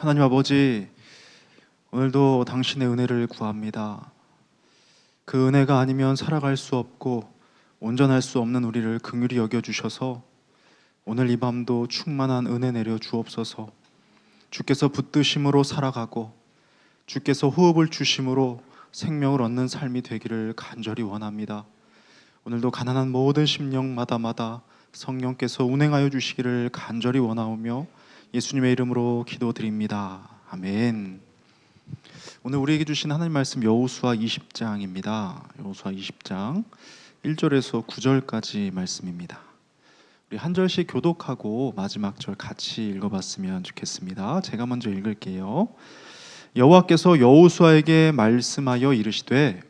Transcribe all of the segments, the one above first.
하나님 아버지, 오늘도 당신의 은혜를 구합니다. 그 은혜가 아니면 살아갈 수 없고 온전할 수 없는 우리를 긍휼히 여겨 주셔서 오늘 이 밤도 충만한 은혜 내려 주옵소서. 주께서 붙드심으로 살아가고 주께서 호흡을 주심으로 생명을 얻는 삶이 되기를 간절히 원합니다. 오늘도 가난한 모든 심령마다마다 성령께서 운행하여 주시기를 간절히 원하오며 예수님의 이름으로 기도드립니다. 아멘. 오늘 우리에게 주신 하나님 말씀 여호수아 20장입니다. 여호수아 20장 1절에서 9절까지 말씀입니다. 우리 한 절씩 교독하고 마지막 절 같이 읽어봤으면 좋겠습니다. 제가 먼저 읽을게요. 여호와께서 여호수아에게 말씀하여 이르시되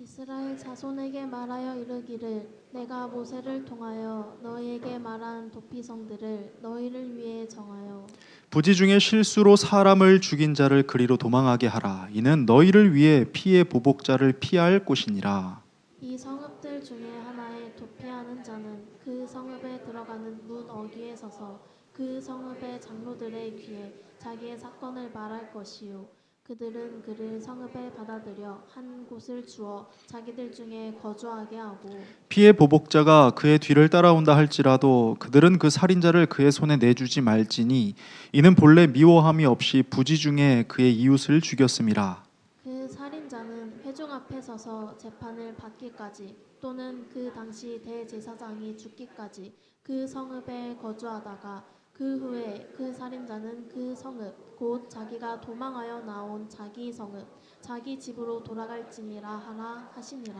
이스라엘 자손에게 말하여 이르기를 내가 모세를 통하여 너희에게 말한 도피성들을 너희를 위해 정하여 부지 중에 실수로 사람을 죽인 자를 그리로 도망하게 하라. 이는 너희를 위해 피해 보복자를 피할 곳이니라. 이 성읍들 중에 하나에 도피하는 자는 그 성읍에 들어가는 문 어귀에 서서 그 성읍의 장로들의 귀에 자기의 사건을 말할 것이요 그들은 그를 성읍에 받아들여 한 곳을 주어 자기들 중에 거주하게 하고 피해 보복자가 그의 뒤를 따라온다 할지라도 그들은 그 살인자를 그의 손에 내주지 말지니 이는 본래 미워함이 없이 부지 중에 그의 이웃을 죽였음이라. 그 살인자는 회중 앞에 서서 재판을 받기까지 또는 그 당시 대제사장이 죽기까지 그 성읍에 거주하다가 그 후에 그 살인자는 그 성읍 곧 자기가 도망하여 나온 자기 성읍 자기 집으로 돌아갈지니라 하라 하시니라.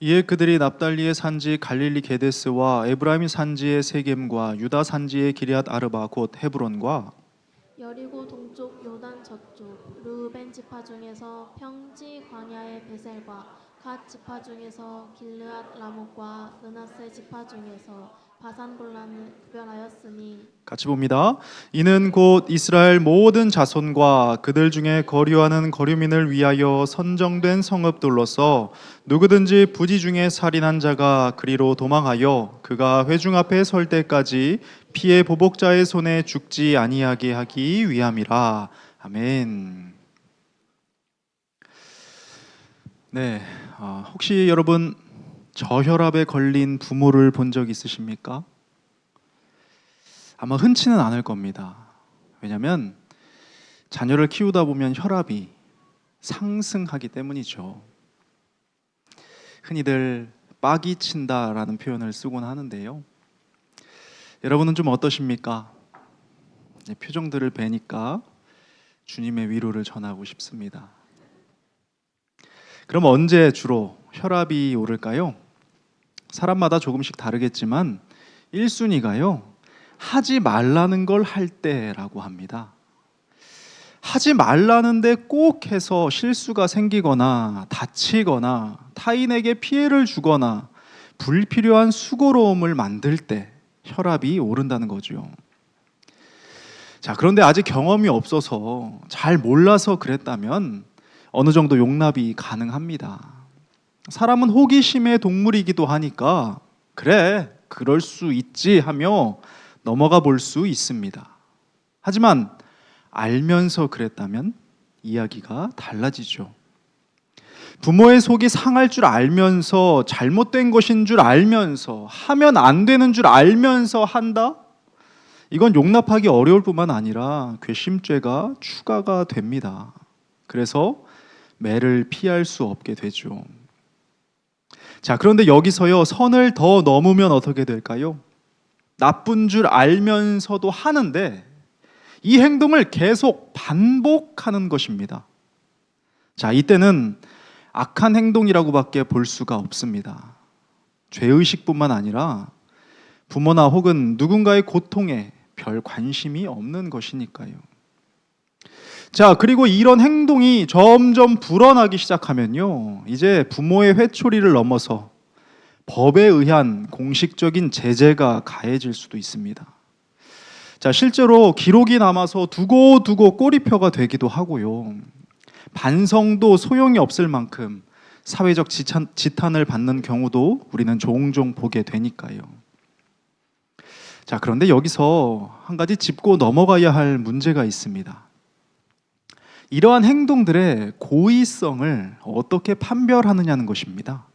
이에 그들이 납달리의 산지 갈릴리 게데스와 에브라임 산지의 세겜과 유다 산지의 기리앗 아르바 곧 헤브론과 여리고 동쪽 요단 저쪽 르우벤 지파 중에서 평지 광야의 베셀과 갓 지파 중에서 길르앗 라목과 느나세 지파 중에서 바산 골란을 구별하였으니 같이 봅니다. 이는 곧 이스라엘 모든 자손과 그들 중에 거류하는 거류민을 위하여 선정된 성읍들로서 누구든지 부지 중에 살인한 자가 그리로 도망하여 그가 회중 앞에 설 때까지 피해 보복자의 손에 죽지 아니하게 하기 위함이라. 아멘. 네, 어, 혹시 여러분 저혈압에 걸린 부모를 본 적 있으십니까? 아마 흔치는 않을 겁니다. 왜냐하면 자녀를 키우다 보면 혈압이 상승하기 때문이죠. 흔히들 빡이 친다라는 표현을 쓰곤 하는데요. 여러분은 좀 어떠십니까? 이제 표정들을 뵈니까 주님의 위로를 전하고 싶습니다. 그럼 언제 주로 혈압이 오를까요? 사람마다 조금씩 다르겠지만 1순위가요. 하지 말라는 걸 할 때라고 합니다. 하지 말라는데 꼭 해서 실수가 생기거나 다치거나 타인에게 피해를 주거나 불필요한 수고로움을 만들 때 혈압이 오른다는 거죠. 자, 그런데 아직 경험이 없어서 잘 몰라서 그랬다면 어느 정도 용납이 가능합니다. 사람은 호기심의 동물이기도 하니까 그래, 그럴 수 있지 하며 넘어가 볼 수 있습니다. 하지만 알면서 그랬다면 이야기가 달라지죠. 부모의 속이 상할 줄 알면서 잘못된 것인 줄 알면서 하면 안 되는 줄 알면서 한다? 이건 용납하기 어려울 뿐만 아니라 괘씸죄가 추가가 됩니다. 그래서 매를 피할 수 없게 되죠. 자, 그런데 여기서요, 선을 더 넘으면 어떻게 될까요? 나쁜 줄 알면서도 하는데 이 행동을 계속 반복하는 것입니다. 자, 이때는 악한 행동이라고밖에 볼 수가 없습니다. 죄의식뿐만 아니라 부모나 혹은 누군가의 고통에 별 관심이 없는 것이니까요. 자, 그리고 이런 행동이 점점 불어나기 시작하면요. 이제 부모의 회초리를 넘어서 법에 의한 공식적인 제재가 가해질 수도 있습니다. 자, 실제로 기록이 남아서 두고두고 꼬리표가 되기도 하고요. 반성도 소용이 없을 만큼 사회적 지탄, 지탄을 받는 경우도 우리는 종종 보게 되니까요. 자, 그런데 여기서 한 가지 짚고 넘어가야 할 문제가 있습니다. 이러한 행동들의 고의성을 어떻게 판별하느냐는 것입니다.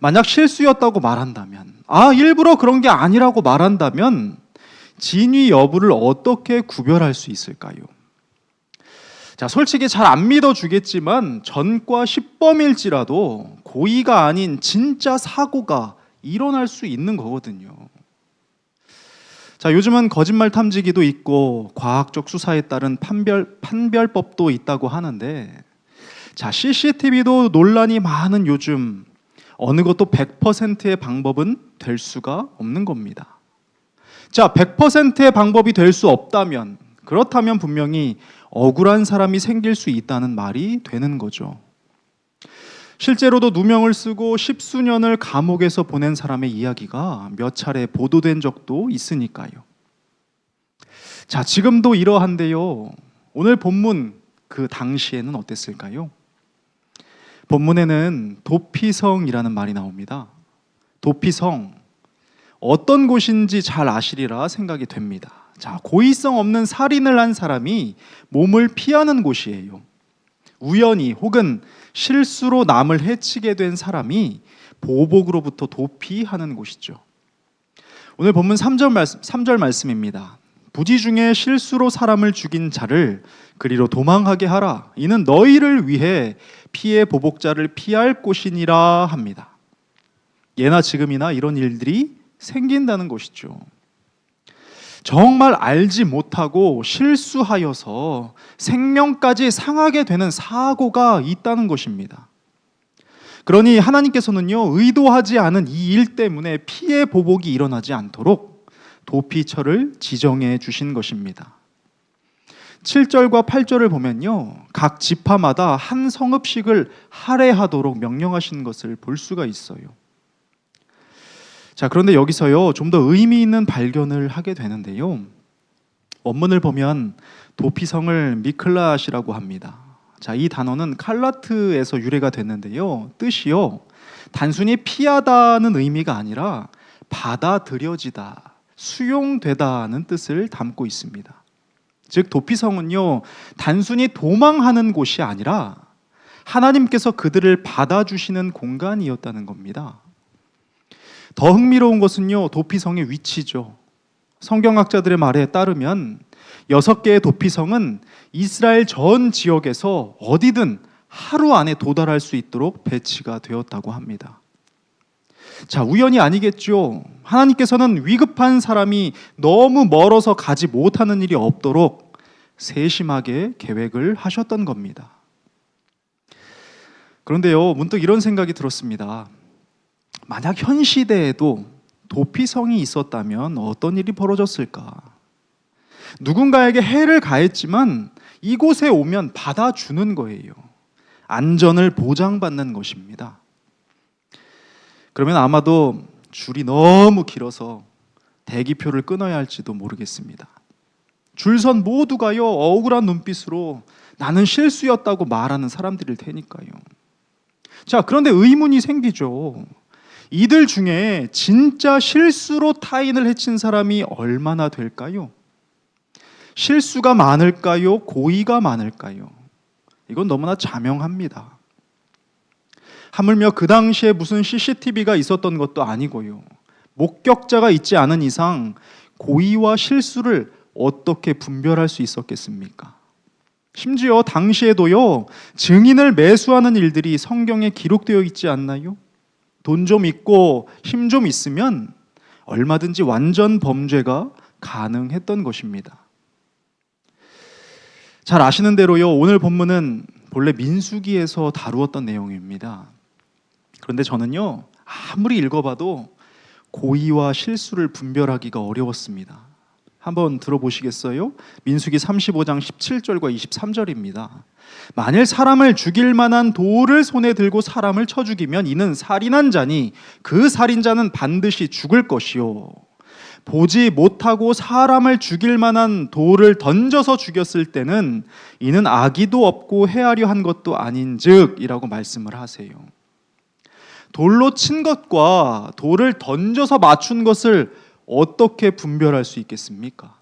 만약 실수였다고 말한다면, 아, 일부러 그런 게 아니라고 말한다면, 진위 여부를 어떻게 구별할 수 있을까요? 자, 솔직히 잘 안 믿어주겠지만, 전과 10범일지라도 고의가 아닌 진짜 사고가 일어날 수 있는 거거든요. 자, 요즘은 거짓말 탐지기도 있고 과학적 수사에 따른 판별 판별법도 있다고 하는데 자, CCTV도 논란이 많은 요즘 어느 것도 100%의 방법은 될 수가 없는 겁니다. 자, 100%의 방법이 될 수 없다면 그렇다면 분명히 억울한 사람이 생길 수 있다는 말이 되는 거죠. 실제로도 누명을 쓰고 십수년을 감옥에서 보낸 사람의 이야기가 몇 차례 보도된 적도 있으니까요. 자, 지금도 이러한데요. 오늘 본문 그 당시에는 어땠을까요? 본문에는 도피성이라는 말이 나옵니다. 도피성 어떤 곳인지 잘 아시리라 생각이 됩니다. 자, 고의성 없는 살인을 한 사람이 몸을 피하는 곳이에요. 우연히 혹은 실수로 남을 해치게 된 사람이 보복으로부터 도피하는 곳이죠. 오늘 본문 3절 말씀 3절 말씀입니다. 부지 중에 실수로 사람을 죽인 자를 그리로 도망하게 하라. 이는 너희를 위해 피해 보복자를 피할 곳이니라 합니다. 예나 지금이나 이런 일들이 생긴다는 것이죠. 정말 알지 못하고 실수하여서 생명까지 상하게 되는 사고가 있다는 것입니다. 그러니 하나님께서는요, 의도하지 않은 이 일 때문에 피해 보복이 일어나지 않도록 도피처를 지정해 주신 것입니다. 7절과 8절을 보면요, 각 지파마다 한 성읍씩을 할애하도록 명령하신 것을 볼 수가 있어요. 자, 그런데 여기서요, 좀 더 의미 있는 발견을 하게 되는데요. 원문을 보면 도피성을 미클라시라고 합니다. 자, 이 단어는 칼라트에서 유래가 됐는데요. 뜻이요. 단순히 피하다는 의미가 아니라 받아들여지다, 수용되다는 뜻을 담고 있습니다. 즉 도피성은요. 단순히 도망하는 곳이 아니라 하나님께서 그들을 받아주시는 공간이었다는 겁니다. 더 흥미로운 것은요, 도피성의 위치죠. 성경학자들의 말에 따르면 여섯 개의 도피성은 이스라엘 전 지역에서 어디든 하루 안에 도달할 수 있도록 배치가 되었다고 합니다. 자, 우연이 아니겠죠. 하나님께서는 위급한 사람이 너무 멀어서 가지 못하는 일이 없도록 세심하게 계획을 하셨던 겁니다. 그런데요, 문득 이런 생각이 들었습니다. 만약 현 시대에도 도피성이 있었다면 어떤 일이 벌어졌을까? 누군가에게 해를 가했지만 이곳에 오면 받아주는 거예요. 안전을 보장받는 것입니다. 그러면 아마도 줄이 너무 길어서 대기표를 끊어야 할지도 모르겠습니다. 줄선 모두가요, 억울한 눈빛으로 나는 실수였다고 말하는 사람들일 테니까요. 자, 그런데 의문이 생기죠. 이들 중에 진짜 실수로 타인을 해친 사람이 얼마나 될까요? 실수가 많을까요? 고의가 많을까요? 이건 너무나 자명합니다. 하물며 그 당시에 무슨 CCTV가 있었던 것도 아니고요. 목격자가 있지 않은 이상 고의와 실수를 어떻게 분별할 수 있었겠습니까? 심지어 당시에도요, 증인을 매수하는 일들이 성경에 기록되어 있지 않나요? 돈 좀 있고 힘 좀 있으면 얼마든지 완전 범죄가 가능했던 것입니다. 잘 아시는 대로요, 오늘 본문은 본래 민수기에서 다루었던 내용입니다. 그런데 저는요, 아무리 읽어봐도 고의와 실수를 분별하기가 어려웠습니다. 한번 들어보시겠어요? 민수기 35장 17절과 23절입니다. 만일 사람을 죽일 만한 돌을 손에 들고 사람을 쳐 죽이면 이는 살인한 자니 그 살인자는 반드시 죽을 것이요. 보지 못하고 사람을 죽일 만한 돌을 던져서 죽였을 때는 이는 악의도 없고 헤아려 한 것도 아닌즉이라고 말씀을 하세요. 돌로 친 것과 돌을 던져서 맞춘 것을 어떻게 분별할 수 있겠습니까?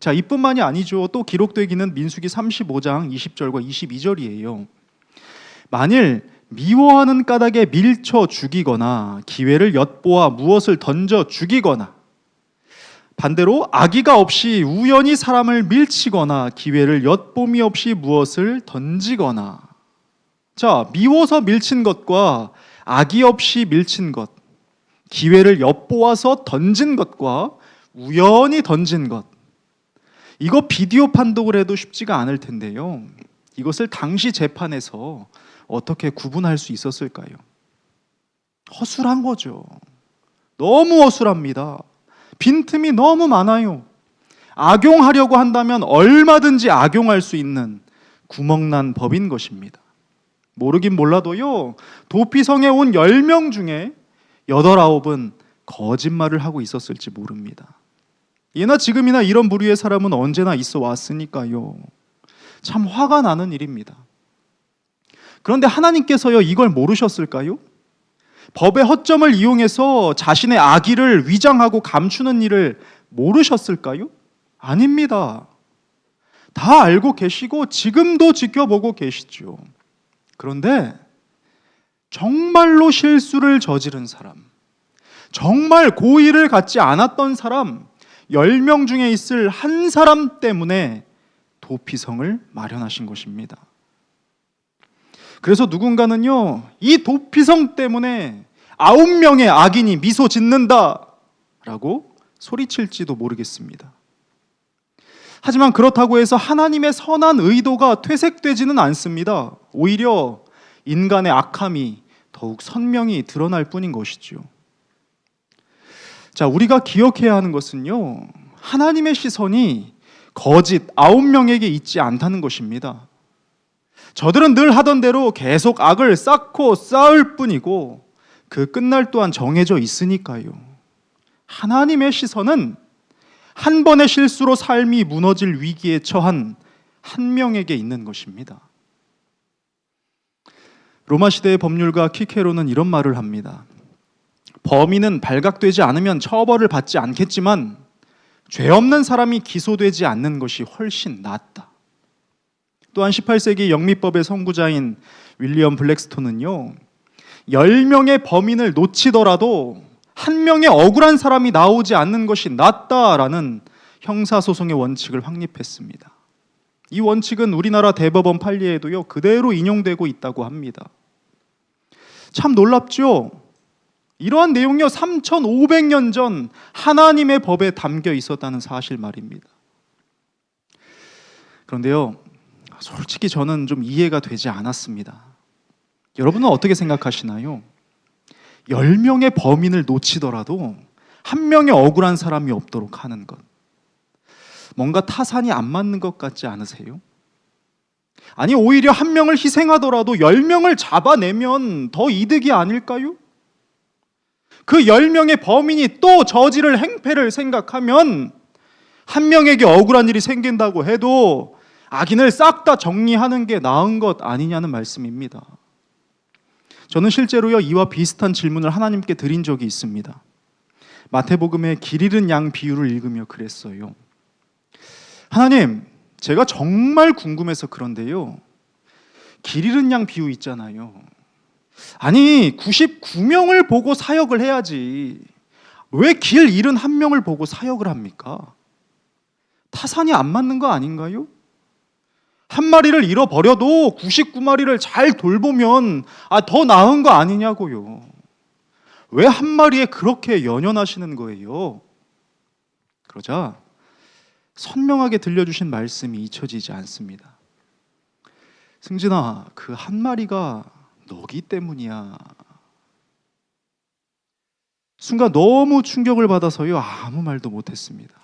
자, 이뿐만이 아니죠. 또 기록되기는 민수기 35장 20절과 22절이에요. 만일 미워하는 까닭에 밀쳐 죽이거나 기회를 엿보아 무엇을 던져 죽이거나 반대로 악의가 없이 우연히 사람을 밀치거나 기회를 엿봄이 없이 무엇을 던지거나 자 미워서 밀친 것과 악의 없이 밀친 것 기회를 엿보아서 던진 것과 우연히 던진 것 이거 비디오 판독을 해도 쉽지가 않을 텐데요 이것을 당시 재판에서 어떻게 구분할 수 있었을까요? 허술한 거죠. 너무 허술합니다. 빈틈이 너무 많아요. 악용하려고 한다면 얼마든지 악용할 수 있는 구멍난 법인 것입니다. 모르긴 몰라도요. 도피성에 온 10명 중에 8, 9은 거짓말을 하고 있었을지 모릅니다. 예나 지금이나 이런 부류의 사람은 언제나 있어 왔으니까요. 참 화가 나는 일입니다. 그런데 하나님께서요 이걸 모르셨을까요? 법의 허점을 이용해서 자신의 악의를 위장하고 감추는 일을 모르셨을까요? 아닙니다. 다 알고 계시고 지금도 지켜보고 계시죠. 그런데 정말로 실수를 저지른 사람, 정말 고의를 갖지 않았던 사람 10명 중에 있을 한 사람 때문에 도피성을 마련하신 것입니다. 그래서 누군가는요, 이 도피성 때문에 아홉 명의 악인이 미소 짓는다! 라고 소리칠지도 모르겠습니다. 하지만 그렇다고 해서 하나님의 선한 의도가 퇴색되지는 않습니다. 오히려 인간의 악함이 더욱 선명히 드러날 뿐인 것이죠. 자, 우리가 기억해야 하는 것은요, 하나님의 시선이 거짓 아홉 명에게 있지 않다는 것입니다. 저들은 늘 하던 대로 계속 악을 쌓고 쌓을 뿐이고 그 끝날 또한 정해져 있으니까요. 하나님의 시선은 한 번의 실수로 삶이 무너질 위기에 처한 한 명에게 있는 것입니다. 로마 시대의 법률가 키케로는 이런 말을 합니다. 범인은 발각되지 않으면 처벌을 받지 않겠지만 죄 없는 사람이 기소되지 않는 것이 훨씬 낫다. 또한 18세기 영미법의 선구자인 윌리엄 블랙스톤은요. 10명의 범인을 놓치더라도 한 명의 억울한 사람이 나오지 않는 것이 낫다라는 형사소송의 원칙을 확립했습니다. 이 원칙은 우리나라 대법원 판례에도요 그대로 인용되고 있다고 합니다. 참 놀랍죠? 이러한 내용요 3,500년 전 하나님의 법에 담겨 있었다는 사실 말입니다. 그런데요, 솔직히 저는 좀 이해가 되지 않았습니다. 여러분은 어떻게 생각하시나요? 10명의 범인을 놓치더라도 한 명의 억울한 사람이 없도록 하는 것. 뭔가 타산이 안 맞는 것 같지 않으세요? 아니, 오히려 한 명을 희생하더라도 10명을 잡아내면 더 이득이 아닐까요? 그 10명의 범인이 또 저지를 행패를 생각하면 한 명에게 억울한 일이 생긴다고 해도 악인을 싹 다 정리하는 게 나은 것 아니냐는 말씀입니다. 저는 실제로요 이와 비슷한 질문을 하나님께 드린 적이 있습니다. 마태복음의 길 잃은 양 비유를 읽으며 그랬어요. 하나님, 제가 정말 궁금해서 그런데요. 길 잃은 양 비유 있잖아요. 아니, 99명을 보고 사역을 해야지. 왜 길 잃은 한 명을 보고 사역을 합니까? 타산이 안 맞는 거 아닌가요? 한 마리를 잃어버려도 99마리를 잘 돌보면 아, 더 나은 거 아니냐고요. 왜 한 마리에 그렇게 연연하시는 거예요? 그러자 선명하게 들려주신 말씀이 잊혀지지 않습니다. 승진아, 그 한 마리가 너기 때문이야. 순간 너무 충격을 받아서요, 아무 말도 못했습니다.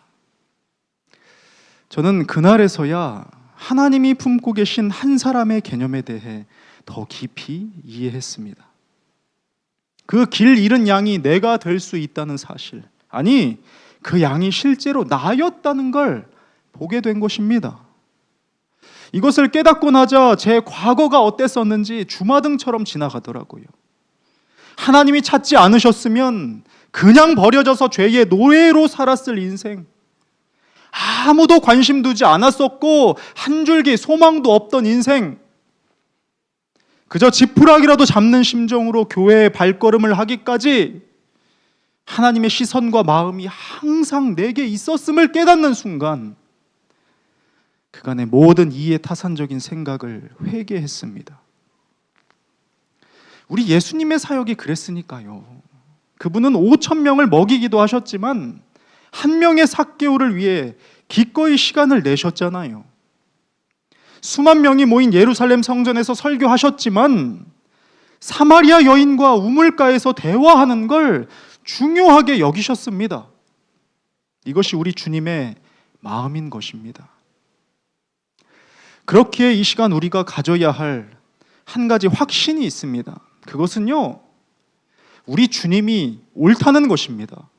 저는 그날에서야 하나님이 품고 계신 한 사람의 개념에 대해 더 깊이 이해했습니다. 그 길 잃은 양이 내가 될 수 있다는 사실, 아니, 그 양이 실제로 나였다는 걸 보게 된 것입니다. 이것을 깨닫고 나자 제 과거가 어땠었는지 주마등처럼 지나가더라고요. 하나님이 찾지 않으셨으면 그냥 버려져서 죄의 노예로 살았을 인생. 아무도 관심 두지 않았었고 한 줄기 소망도 없던 인생 그저 지푸라기라도 잡는 심정으로 교회에 발걸음을 하기까지 하나님의 시선과 마음이 항상 내게 있었음을 깨닫는 순간 그간의 모든 이해 타산적인 생각을 회개했습니다. 우리 예수님의 사역이 그랬으니까요. 그분은 5천 명을 먹이기도 하셨지만 한 명의 삭개오를 위해 기꺼이 시간을 내셨잖아요. 수만 명이 모인 예루살렘 성전에서 설교하셨지만 사마리아 여인과 우물가에서 대화하는 걸 중요하게 여기셨습니다. 이것이 우리 주님의 마음인 것입니다. 그렇기에 이 시간 우리가 가져야 할 한 가지 확신이 있습니다. 그것은요, 우리 주님이 옳다는 것입니다.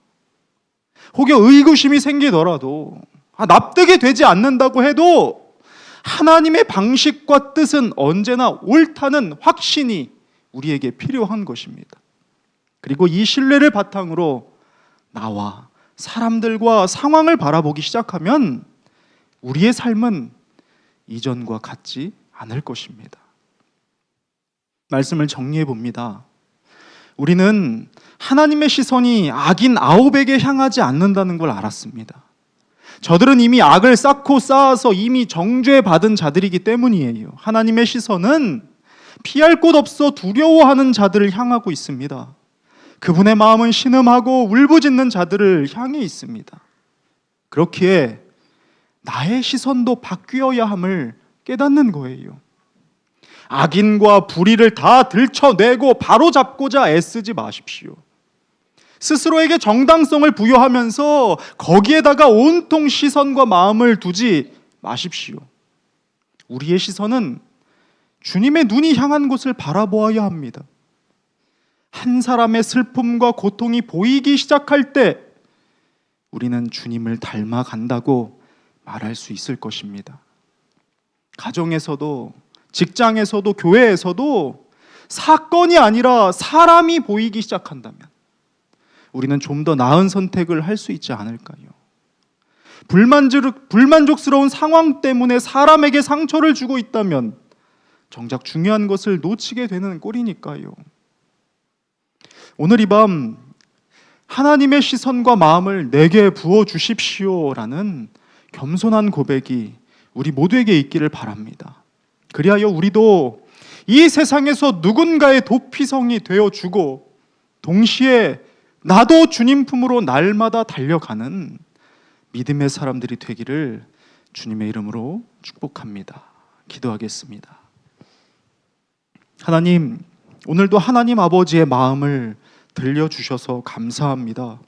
혹여 의구심이 생기더라도, 아, 납득이 되지 않는다고 해도 하나님의 방식과 뜻은 언제나 옳다는 확신이 우리에게 필요한 것입니다. 그리고 이 신뢰를 바탕으로 나와 사람들과 상황을 바라보기 시작하면 우리의 삶은 이전과 같지 않을 것입니다. 말씀을 정리해 봅니다. 우리는 하나님의 시선이 악인 아홉에게 향하지 않는다는 걸 알았습니다. 저들은 이미 악을 쌓고 쌓아서 이미 정죄 받은 자들이기 때문이에요. 하나님의 시선은 피할 곳 없어 두려워하는 자들을 향하고 있습니다. 그분의 마음은 신음하고 울부짖는 자들을 향해 있습니다. 그렇기에 나의 시선도 바뀌어야 함을 깨닫는 거예요. 악인과 불의를 다 들춰내고 바로잡고자 애쓰지 마십시오. 스스로에게 정당성을 부여하면서 거기에다가 온통 시선과 마음을 두지 마십시오. 우리의 시선은 주님의 눈이 향한 곳을 바라보아야 합니다. 한 사람의 슬픔과 고통이 보이기 시작할 때 우리는 주님을 닮아간다고 말할 수 있을 것입니다. 가정에서도 직장에서도 교회에서도 사건이 아니라 사람이 보이기 시작한다면 우리는 좀 더 나은 선택을 할 수 있지 않을까요? 불만족, 불만족스러운 상황 때문에 사람에게 상처를 주고 있다면 정작 중요한 것을 놓치게 되는 꼴이니까요. 오늘 이 밤 하나님의 시선과 마음을 내게 부어 주십시오라는 겸손한 고백이 우리 모두에게 있기를 바랍니다. 그리하여 우리도 이 세상에서 누군가의 도피성이 되어 주고 동시에 나도 주님 품으로 날마다 달려가는 믿음의 사람들이 되기를 주님의 이름으로 축복합니다. 기도하겠습니다. 하나님, 오늘도 하나님 아버지의 마음을 들려주셔서 감사합니다.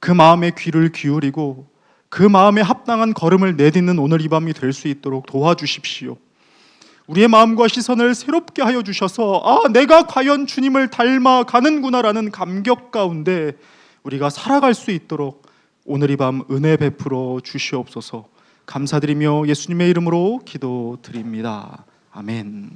그 마음의 귀를 기울이고 그 마음에 합당한 걸음을 내딛는 오늘 이 밤이 될 수 있도록 도와주십시오. 우리의 마음과 시선을 새롭게 하여 주셔서 아 내가 과연 주님을 닮아 가는구나라는 감격 가운데 우리가 살아갈 수 있도록 오늘 이 밤 은혜 베풀어 주시옵소서 감사드리며 예수님의 이름으로 기도드립니다. 아멘.